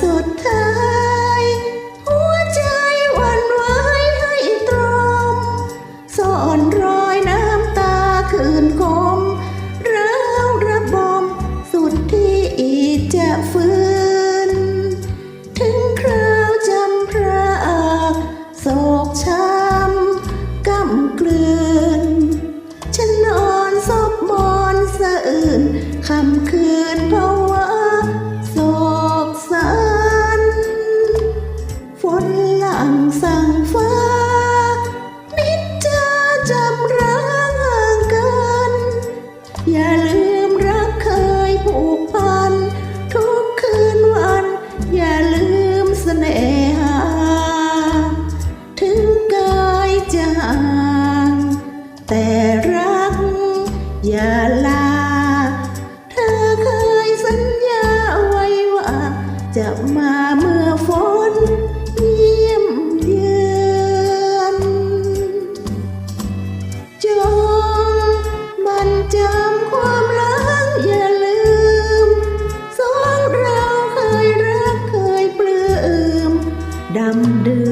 สุดท้าย แต่รักอย่าลา เธอเคยสัญญาไว้ว่า จะมาเมื่อฝนเยี่ยมเยือนจงมันจำความรักอย่าลืม สองเราเคยรักเคยปลื้มดำเดือ